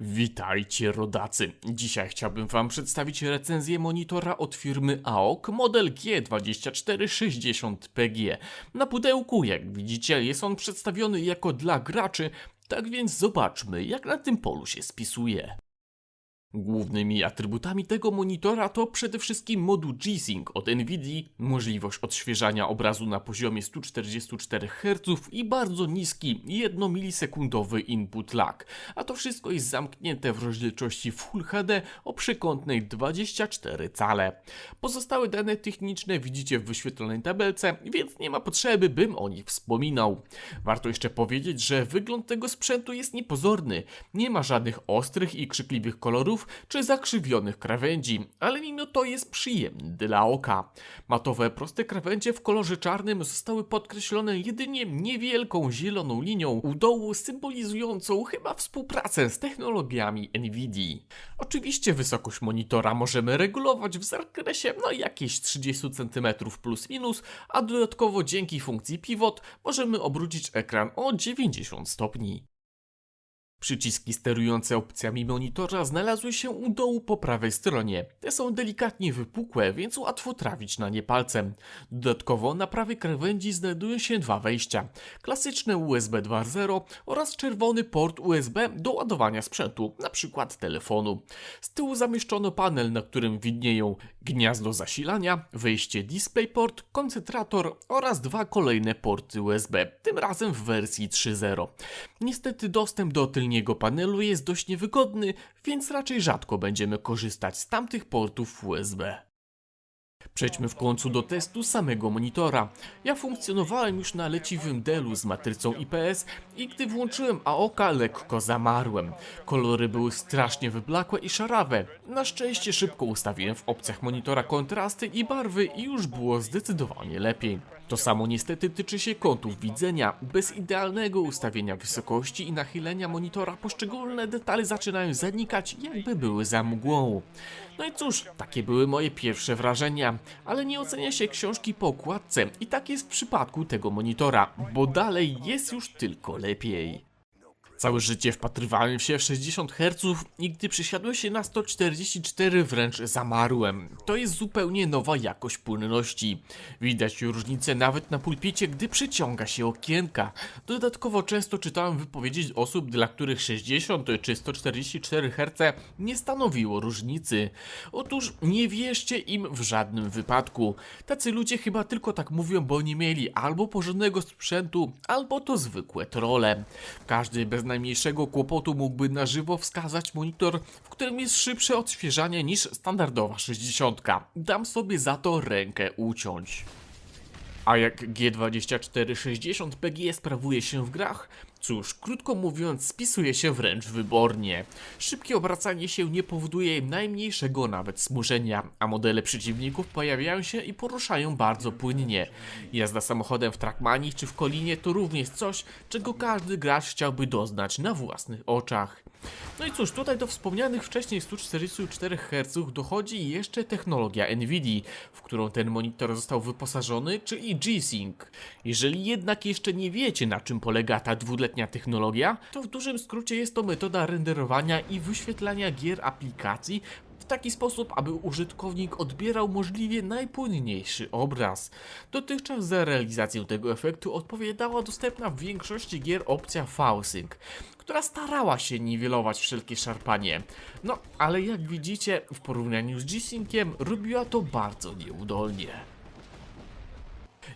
Witajcie rodacy. Dzisiaj chciałbym wam przedstawić recenzję monitora od firmy AOK model G2460PG. Na pudełku, jak widzicie, jest on przedstawiony jako dla graczy, tak więc zobaczmy, jak na tym polu się spisuje. Głównymi atrybutami tego monitora to przede wszystkim moduł G-Sync od NVIDIA, możliwość odświeżania obrazu na poziomie 144 Hz i bardzo niski 1 milisekundowy input lag, a to wszystko jest zamknięte w rozdzielczości Full HD o przekątnej 24 cale. Pozostałe dane techniczne widzicie w wyświetlonej tabelce, więc nie ma potrzeby, bym o nich wspominał. Warto jeszcze powiedzieć, że wygląd tego sprzętu jest niepozorny, nie ma żadnych ostrych i krzykliwych kolorów, czy zakrzywionych krawędzi, ale mimo to jest przyjemny dla oka. Matowe, proste krawędzie w kolorze czarnym zostały podkreślone jedynie niewielką zieloną linią u dołu symbolizującą chyba współpracę z technologiami NVIDIA. Oczywiście wysokość monitora możemy regulować w zakresie no jakieś 30 cm plus minus, a dodatkowo dzięki funkcji pivot możemy obrócić ekran o 90 stopni. Przyciski sterujące opcjami monitora znalazły się u dołu po prawej stronie. Te są delikatnie wypukłe, więc łatwo trafić na nie palcem. Dodatkowo na prawej krawędzi znajdują się dwa wejścia. Klasyczne USB 2.0 oraz czerwony port USB do ładowania sprzętu, np. telefonu. Z tyłu zamieszczono panel, na którym widnieją gniazdo zasilania, wejście DisplayPort, koncentrator oraz dwa kolejne porty USB, tym razem w wersji 3.0. Niestety dostęp do tylnego panelu jest dość niewygodny, więc raczej rzadko będziemy korzystać z tamtych portów USB. Przejdźmy w końcu do testu samego monitora. Ja funkcjonowałem już na leciwym Dellu z matrycą IPS i gdy włączyłem AOK lekko zamarłem. Kolory były strasznie wyblakłe i szarawe. Na szczęście szybko ustawiłem w opcjach monitora kontrasty i barwy i już było zdecydowanie lepiej. To samo niestety tyczy się kątów widzenia. Bez idealnego ustawienia wysokości i nachylenia monitora poszczególne detale zaczynają zanikać, jakby były za mgłą. No i cóż, takie były moje pierwsze wrażenia, ale nie ocenia się książki po okładce i tak jest w przypadku tego monitora, bo dalej jest już tylko lepiej. Całe życie wpatrywałem się w 60 Hz i gdy przysiadłem się na 144 wręcz zamarłem. To jest zupełnie nowa jakość płynności. Widać różnicę nawet na pulpicie, gdy przyciąga się okienka. Dodatkowo często czytałem wypowiedzi osób, dla których 60 czy 144 Hz nie stanowiło różnicy. Otóż nie wierzcie im w żadnym wypadku. Tacy ludzie chyba tylko tak mówią, bo nie mieli albo porządnego sprzętu, albo to zwykłe trole. Każdy bez najmniejszego kłopotu mógłby na żywo wskazać monitor, w którym jest szybsze odświeżanie niż standardowa 60. Dam sobie za to rękę uciąć. A jak G2460 PG sprawuje się w grach? Cóż, krótko mówiąc, spisuje się wręcz wybornie. Szybkie obracanie się nie powoduje najmniejszego nawet smużenia, a modele przeciwników pojawiają się i poruszają bardzo płynnie. Jazda samochodem w Trackmanii czy w Kolinie to również coś, czego każdy gracz chciałby doznać na własnych oczach. No i cóż, tutaj do wspomnianych wcześniej 144 Hz dochodzi jeszcze technologia NVIDIA, w którą ten monitor został wyposażony, czyli G-Sync. Jeżeli jednak jeszcze nie wiecie na czym polega ta dwuletnia technologia, to w dużym skrócie jest to metoda renderowania i wyświetlania gier aplikacji w taki sposób, aby użytkownik odbierał możliwie najpłynniejszy obraz. Dotychczas za realizację tego efektu odpowiadała dostępna w większości gier opcja V-Sync, która starała się niwelować wszelkie szarpanie. No, ale jak widzicie, w porównaniu z G-Synciem robiła to bardzo nieudolnie.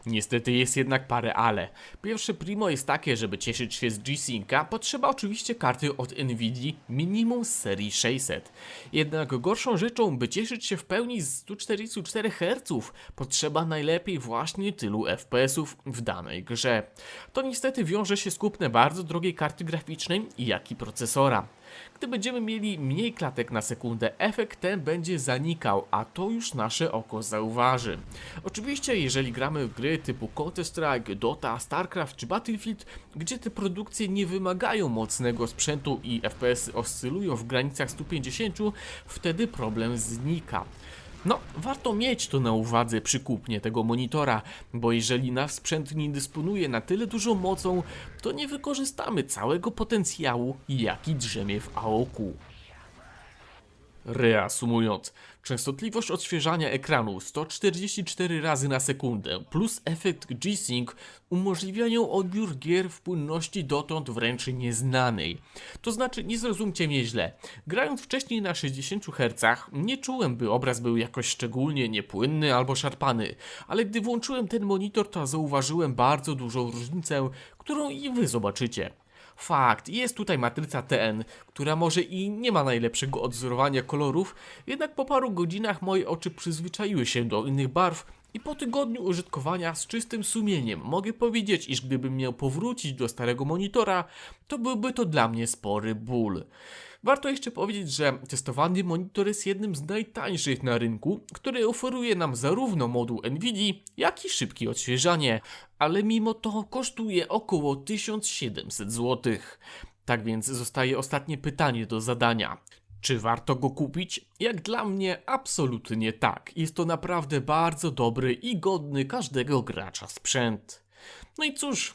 Niestety jest jednak parę ale. Pierwsze primo jest takie, żeby cieszyć się z G-Synca, potrzeba oczywiście karty od Nvidia minimum z serii 600. Jednak gorszą rzeczą, by cieszyć się w pełni z 144 Hz, potrzeba najlepiej właśnie tylu FPS-ów w danej grze. To niestety wiąże się z kupnem bardzo drogiej karty graficznej, jak i procesora. Gdy będziemy mieli mniej klatek na sekundę, efekt ten będzie zanikał, a to już nasze oko zauważy. Oczywiście, jeżeli gramy w gry typu Counter-Strike, Dota, StarCraft czy Battlefield, gdzie te produkcje nie wymagają mocnego sprzętu i FPS oscylują w granicach 150, wtedy problem znika. No, warto mieć to na uwadze przy kupnie tego monitora, bo jeżeli nasz sprzęt nie dysponuje na tyle dużą mocą, to nie wykorzystamy całego potencjału, jaki drzemie w AOQ. Reasumując, częstotliwość odświeżania ekranu 144 razy na sekundę plus efekt G-Sync umożliwiają odbiór gier w płynności dotąd wręcz nieznanej. To znaczy, nie zrozumcie mnie źle, grając wcześniej na 60 Hz nie czułem, by obraz był jakoś szczególnie niepłynny albo szarpany, ale gdy włączyłem ten monitor, to zauważyłem bardzo dużą różnicę, którą i wy zobaczycie. Fakt, jest tutaj matryca TN, która może i nie ma najlepszego odzorowania kolorów, jednak po paru godzinach moje oczy przyzwyczaiły się do innych barw i po tygodniu użytkowania z czystym sumieniem mogę powiedzieć, iż gdybym miał powrócić do starego monitora, to byłby to dla mnie spory ból. Warto jeszcze powiedzieć, że testowany monitor jest jednym z najtańszych na rynku, który oferuje nam zarówno moduł NVIDIA, jak i szybkie odświeżanie, ale mimo to kosztuje około 1700 zł. Tak więc zostaje ostatnie pytanie do zadania. Czy warto go kupić? Jak dla mnie, absolutnie tak. Jest to naprawdę bardzo dobry i godny każdego gracza sprzęt. No i cóż,